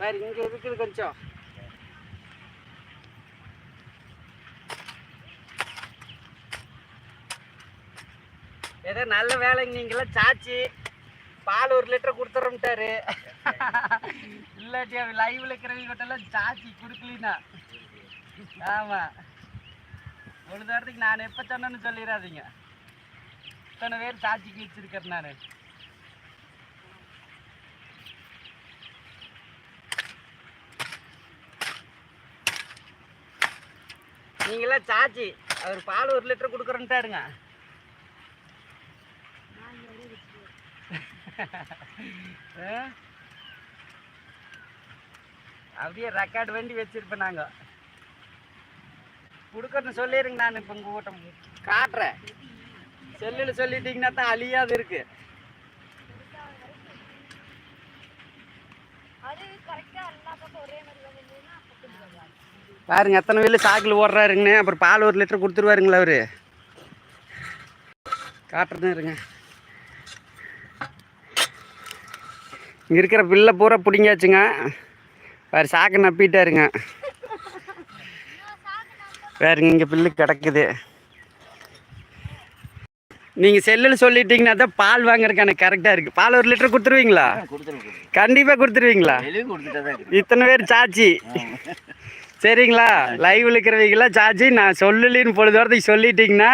வேறு இங்கே இருக்குது கொஞ்சம். ஏதோ நல்ல வேலைங்க நீங்களாம் சாச்சி. பால் ஒரு லிட்டர் கொடுத்துறோம்ட்டாரு இல்லாட்டி லைவ்ல இருக்கிறவங்க கிட்டலாம் சாச்சி கொடுக்கலினா. ஆமாம் ஒரு தடத்துக்கு நான் எப்போ சொன்னேன்னு சொல்லிடாதீங்க. இத்தனை பேர் சாட்சிக்கு வச்சிருக்கேன் நான். நீங்களாம் சாச்சி. அவர் பால் ஒரு லிட்டர் கொடுக்குறேன்ட்டாருங்க. அப்படியே ரெக்கார்டு வண்டி வச்சிருப்பேன் நாங்கள் கொடுக்கறன்னு சொல்லிடுங்க நான் இப்போ உங்கள் கூட்டம் காட்டுறேன். செல்லில் சொல்லிட்டீங்கன்னா தான் அழியாது இருக்கு. அது கரெக்டாக எல்லா பக்கம் ஒரே மாதிரி பாருங்க எத்தனை வேலு சாக்கில் ஓடுறாருங்கண்ணே. அப்புறம் பால் ஒரு லிட்டர் கொடுத்துருவாருங்களா அவரு. காட்டுறதுன்னு இருங்க. இங்கே இருக்கிற பில்லை பூரா பிடிங்காச்சுங்க வேறு சாக்கு நப்பிட்டாருங்க. வேறுங்க இங்கே பில்லு கிடக்குது. நீங்கள் செல்லில் சொல்லிட்டீங்கன்னா தான் பால் வாங்குறதுக்கு எனக்கு கரெக்டாக இருக்குது பால் ஒரு லிட்டர் கொடுத்துருவீங்களா? கண்டிப்பாக கொடுத்துருவீங்களா? இத்தனை பேர் சாச்சி. சரிங்களா? லைவ்ல இருக்கிறவங்களாம் சார்ஜி நான் சொல்லலின்னு பொழுது வரதுக்கு சொல்லிட்டீங்கன்னா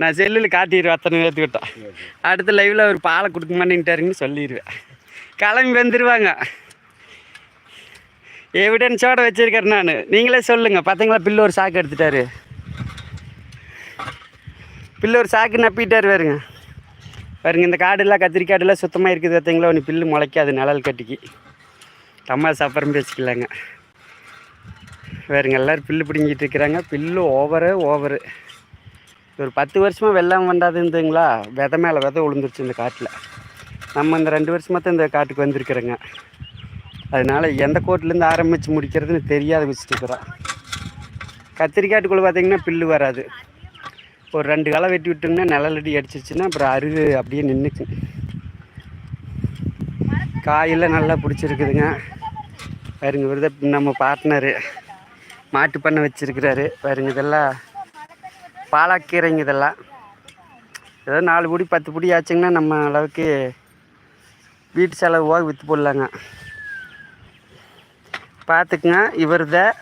நான் செல்லில் காட்டிடுவேன் அத்தனை பேர்த்துக்கிட்டோம் அடுத்த லைவில் அவர் பாலை கொடுக்க மாட்டேன்ட்டாருங்கன்னு சொல்லிடுவேன். கிளம்பி வந்துடுவாங்க எவிடன்ஸோட வச்சிருக்கேன் நான். நீங்களே சொல்லுங்கள் பார்த்தீங்களா பில்லு ஒரு சாக்கு எடுத்துட்டாரு. பில்லு ஒரு சாக்கு நப்பிட்டாரு பாருங்க. பாருங்க இந்த காடெல்லாம் கத்திரிக்காடெல்லாம் சுத்தமாக இருக்குது பார்த்தீங்களா ஒன்று பில்லு முளைக்காது நிழல் கட்டிக்கு. தம்மா சாப்பிட்றோம் பேசிக்கலாங்க வேறுங்க எல்லோரும் பில்லு பிடுங்கிட்டு இருக்கிறாங்க. பில்லு ஓவரு ஓவரு ஒரு பத்து வருஷமாக வெள்ளம் வண்டாது இருந்துங்களா விதை மேலே விதை விழுந்துருச்சு இந்த காட்டில். நம்ம இந்த ரெண்டு வருஷமாக தான் இந்த காட்டுக்கு வந்திருக்கிறோங்க. அதனால் எந்த கோட்டிலேருந்து ஆரம்பித்து முடிக்கிறதுன்னு தெரியாத வச்சுட்டுருக்குறோம் கத்திரிக்காட்டுக்குள்ளே பார்த்தீங்கன்னா பில்லு வராது. ஒரு ரெண்டு களை வெட்டி விட்டோம்னா நிழலடி அடிச்சிச்சுன்னா அப்புறம் அருகு அப்படியே நின்றுக்கு காயெல்லாம் நல்லா பிடிச்சிருக்குதுங்க. பாருங்க விருத நம்ம பார்ட்னரு மாட்டு பண்ணை வச்சுருக்கிறாரு. பாருங்க இதெல்லாம் பாலாக்கீரைங்க இதெல்லாம். ஏதோ நாலு பிடி பத்து பிடி ஆச்சுங்கன்னா நம்ம அளவுக்கு வீட்டு செலவு போக விற்று போடலாங்க. பார்த்துக்குங்க இவர் தான்